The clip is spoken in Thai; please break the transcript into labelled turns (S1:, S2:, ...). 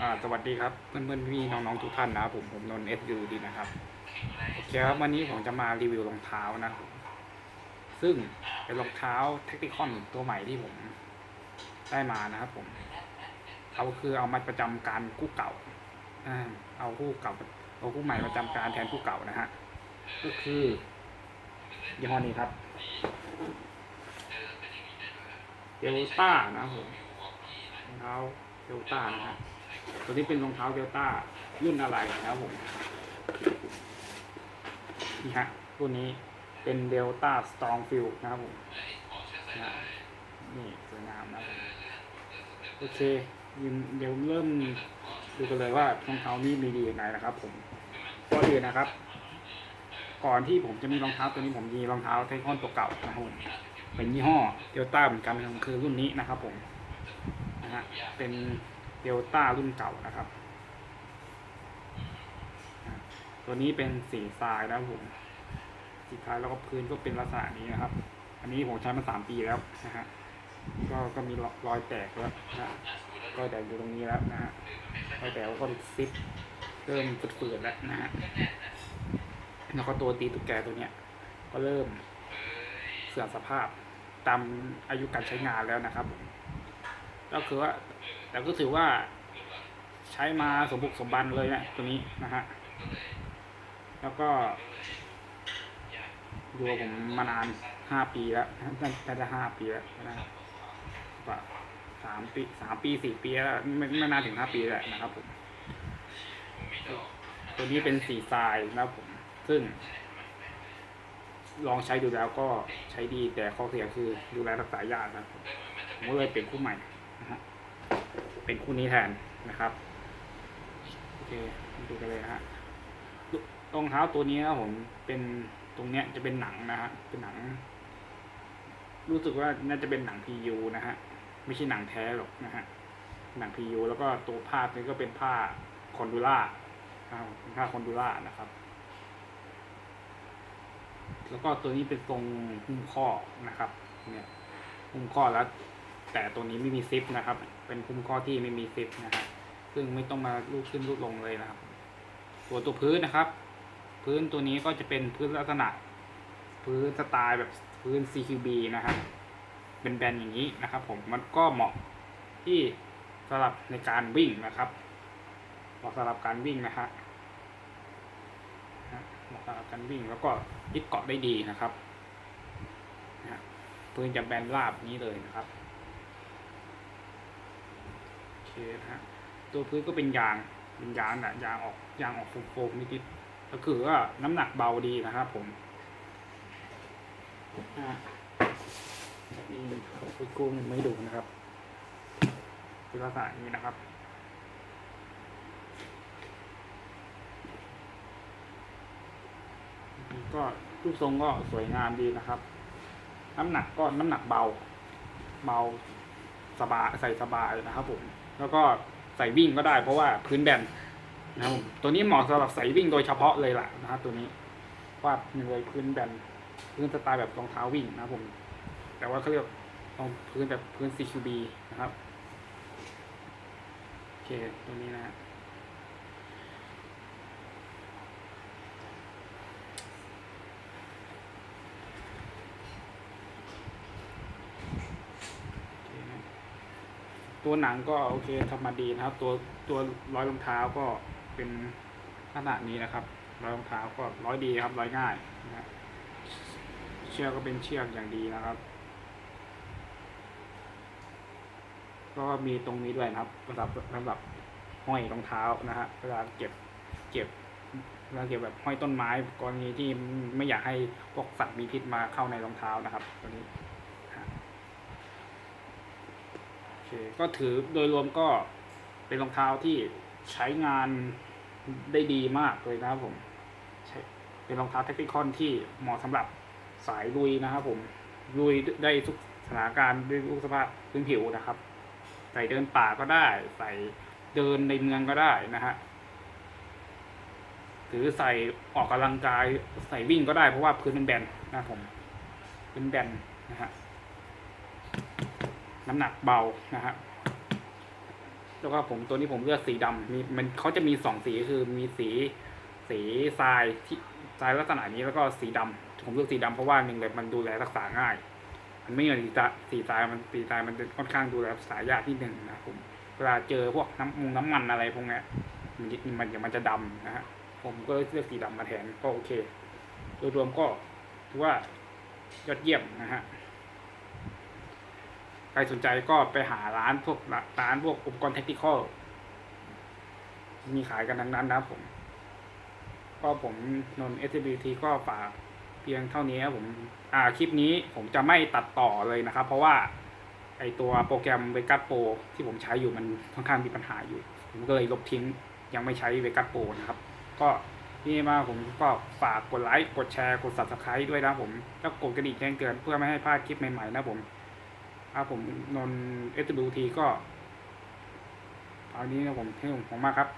S1: อ่าสวัสดีครับเพื่อนเพื่อนๆพี่น้องๆทุกท่านนะครับผมผมนนท์เอสยูดีนะครับโอเคครับวันนี้ผมจะมารีวิวรองเท้านะซึ่งเป็นรองเท้าเทคนิคอนตัวใหม่ที่ผมได้มานะครับผมเอาคือเอามาประจำการคู่เก่าเอาคู่เก่าเอาคู่ใหม่ประจำการแทนคู่เก่านะฮะก็คือยี่ห้อนี้ครับเดลต้านะครับผมรองเท้าเดลต้านะฮะ ตัวนี้เป็นรองเท้าเดลต้ารุ่นอะไรนะครับผมนี่ฮะรุ่นนี้เป็นเดลต้าสตรองฟิลนะครับผมนะนี่สวยงามนะครับผมโอเคเดี๋ยวเริ่มดูกันเลยว่ารองเท้านี้มีดียังไงนะครับ ผมก่อนอื่นนะครับ ก่อนที่ผมจะมีรองเท้าตัวนี้ผมมีรองเท้าไทคอนตัวเก่านะครับผมเป็นยี่ห้อเดลต้าเหมือนกันคือรุ่นนี้นะครับ ผมนะฮะเป็น ดลต้ารุ่นเก่านะครับ ตัวนี้เป็นสีทรายนะครับผมสีทรายแล้วก็พื้นก็เป็นลักษณะนี้นะครับ อันนี้ผมใช้มาสามปีแล้วนะฮะก็ก็มีรอยแตกแล้วนะรอยแตกอยู่ตรงนี้แล้วนะฮะรอยแตกแล้วก็ซิปเริ่มฝืดๆแล้วนะฮะแล้วก็ตัวตีตุ๊กแกตัวเนี้ย ก็เริ่มเสื่อมสภาพตามอายุการใช้งานแล้วนะครับ ก็คือว่า แต่ก็ถือว่าใช้มาสมบุกสมบันเลยนะตัวนี้นะฮะ แล้วก็อยู่กับผมมานานห้าปีแล้วน่าจะห้าปีแล้วนะว่าสามปีสามปีสี่ปีแล้วไม่ไม่นานถึงห้าปีแล้วนะครับผม ตัวนี้เป็นสีทรายนะครับผม ซึ่ง ลองใช้ดูแล้วก็ใช้ดีแต่ข้อเสียคือดูแลรักษายากนะครับผมผมก็เลยเป็นคู่ใหม่นะฮะ เป็นคู่นี้แทนนะครับโอเคดูกันเลยฮะรองเท้าตัวนี้นะผมเป็นตรงเนี้ยจะเป็นหนังนะฮะเป็นหนัง รู้สึกว่าน่าจะเป็นหนัง PU นะฮะไม่ใช่หนังแท้หรอกนะฮะหนัง PU แล้วก็ตัวผ้านี้ก็เป็นผ้าคอนดูล่าผ้าคอนดูล่านะครับ แล้วก็ตัวนี้เป็นทรงหุ้มข้อนะครับ เนี่ยหุ้มข้อแล้ว แต่ตัวนี้ไม่มีซิปนะครับ เป็นคุ้มข้อที่ไม่มีซิปนะครับซึ่งไม่ต้องมาลูดขึ้นลูดลงเลยนะครับ ตัวตัวพื้นนะครับ พื้นตัวนี้ก็จะเป็นพื้นลักษณะ พื้นสไตล์แบบพื้น CQB นะครับเป็นแบนอย่างนี้นะครับ ผมมันก็เหมาะที่สำหรับในการวิ่งนะครับเหมาะสำหรับการวิ่งนะฮะเหมาะสำหรับการวิ่งแล้วก็ยึดเกาะได้ดีนะครับพื้นจะแบนราบนี้เลยนะครับ นะฮะตัวพื้นก็เป็นยางเป็นยางนะยางออกยางออกโฟมๆนิดๆก็คือว่าน้ำหนักเบาดีนะครับผมอะนี่ไปกุ้งไม่ดูนะครับเป็นลักษณะนี้นะครับก็รูปทรงก็สวยงามดีนะครับ น้ำหนักก็น้ำหนักเบา เบาสบายใส่สบายนะครับผม แล้วก็ใส่วิ่งก็ได้เพราะว่าพื้นแบนนะครับผมตัวนี้เหมาะสำหรับใส่วิ่งโดยเฉพาะเลยล่ะนะครับตัวนี้ว่าหนึ่งเลยพื้นแบนพื้นสไตล์แบบรองเท้าวิ่งนะครับผม แต่ว่าเขาเรียกรองพื้นแบบพื้น CQB นะครับโอเคตัวนี้นะฮะ ตัวหนังก็โอเคทำมาดีนะครับ ตัวตัวร้อยรองเท้าก็เป็นขนาดนี้นะครับ ร้อยรองเท้าก็ร้อยดีครับร้อยง่ายนะเชือกก็เป็นเชือกอย่างดีนะครับ ก็มีตรงนี้ด้วยนะครับสำหรับสำหรับห้อยรองเท้านะฮะเวลาเก็บเก็บเวลาเก็บแบบห้อยต้นไม้กรณีที่ไม่อยากให้พวกสัตว์มีพิษมาเข้าในรองเท้านะครับตัวนี้ โอ เคก็ถือโดยรวมก็เป็นรองเท้าที่ใช้งานได้ดีมากเลยนะครับผมใช้เป็นรองเท้าเทคนิคอนที่เหมาะสำหรับสายลุยนะครับผมลุยได้ทุกสถานการณ์ด้วยทุกสภาพพื้นผิวนะครับ ใส่เดินป่าก็ได้ ใส่เดินในเมืองก็ได้นะฮะหรือใส่ออกกำลังกายใส่วิ่งก็ได้เพราะว่าพื้นมันแบนนะครับผมพื้นแบนนะฮะ น้ำหนักเบานะฮะแล้วก็ผมตัวนี้ผมเลือกสีดำมีมันเขาจะมีสองสีคือมีสีสีทรายที่ทรายลักษณะนี้แล้วก็สีดำผมเลือกสีดำเพราะว่าหนึ่งเลยมันดูแลรักษาง่าย มันไม่เหมือนสีทราสีทรายมันสีทรายมันค่อนข้างดูแลรักษายากที่หนึ่งนะครับผมเวลาเจอพวกน้ำมูน้ำมันอะไรพวกนี้มันมันจะมันจะดำนะฮะผมก็เลือกสีดำมาแทนก็โอเค โดยรวมก็ถือว่ายอดเยี่ยมนะฮะ ครสนใจก็ไปหาร้านพวกร้านพวกอุปกรณ์เทคนิคอลมีขายกันทั้งนั้นนะผม ก็ผมนนท์ SBT ก็ฝากเพียงเท่านี้ครับผม อ่าคลิปนี้ผมจะไม่ตัดต่อเลยนะครับ เพราะว่าไอตัวโปรแกรม Vegas Pro ที่ผมใช้อยู่มันค่อนข้างมีปัญหาอยู่ ผมก็เลยลบทิ้งยังไม่ใช้ Vegas Pro นะครับ ก็นี่มาผมก็ฝากกดไลค์ กดแชร์ กด subscribe ด้วยนะผม แล้วกดกระดิ่งแจ้งเตือนเพื่อไม่ให้พลาดคลิปใหม่ๆนะผม ครับผมนน SWT ก็ตอนนี้นะผมให้ผมมากครับ